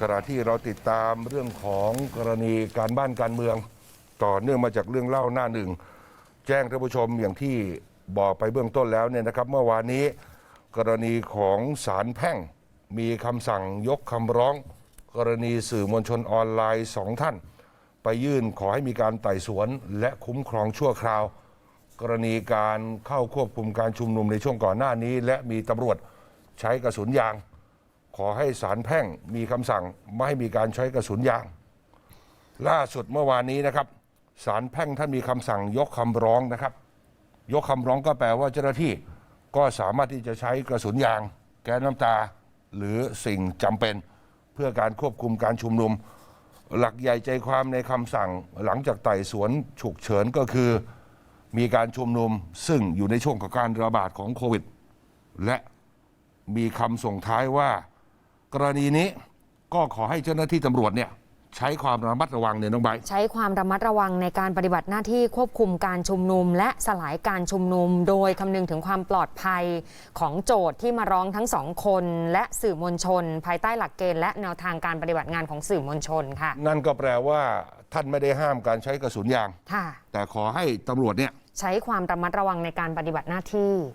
ขณะที่เราติดตามเรื่องของกรณีการบ้านการเมือง ต่อเนื่องมาจากเรื่องเล่าหน้าหนึ่ง แจ้งท่านผู้ชมอย่างที่บอกไปเบื้องต้นแล้วเนี่ยนะครับ เมื่อวานนี้กรณีของศาลแพ่ง มีคำสั่งยกคำร้อง กรณีสื่อมวลชนออนไลน์สองท่าน ไปยื่นขอให้มีการไต่สวนและคุ้มครองชั่วคราว กรณีการเข้าควบคุมการชุมนุมในช่วงก่อนหน้านี้ และมีตำรวจใช้กระสุนยาง ขอให้ศาลแพ่งมีคำสั่งไม่ให้มีการใช้กระสุนยาง ล่าสุดเมื่อวานนี้นะครับศาลแพ่งท่านมีคำสั่งยกคำร้องนะครับ ยกคำร้องก็แปลว่าเจ้าหน้าที่ก็สามารถที่จะใช้กระสุนยาง แก๊สน้ำตา หรือสิ่งจำเป็นเพื่อการควบคุมการชุมนุม หลักใหญ่ใจความในคำสั่งหลังจากไต่สวนฉุกเฉินก็คือ มีการชุมนุมซึ่งอยู่ในช่วงของการระบาดของโควิด และมีคำส่งท้ายว่า กรณีนี้ก็ขอให้เจ้าหน้าที่ตำรวจเนี่ยใช้ความระมัดระวังเนี่ยน้องใบร์ท ใช้ความระมัดระวังในการปฏิบัติหน้าที่ควบคุมการชุมนุม และสลายการชุมนุม โดยคำนึงถึงความปลอดภัยของโจทย์ที่มาร้องทั้งสองคน และสื่อมวลชน ภายใต้หลักเกณฑ์และแนวทางการปฏิบัติงานของสื่อมวลชนค่ะ นั่นก็แปลว่าท่านไม่ได้ห้ามการใช้กระสุนยาง ค่ะ แต่ขอให้ตำรวจเนี่ย ใช้ความระมัดระวังในการปฏิบัติหน้าที่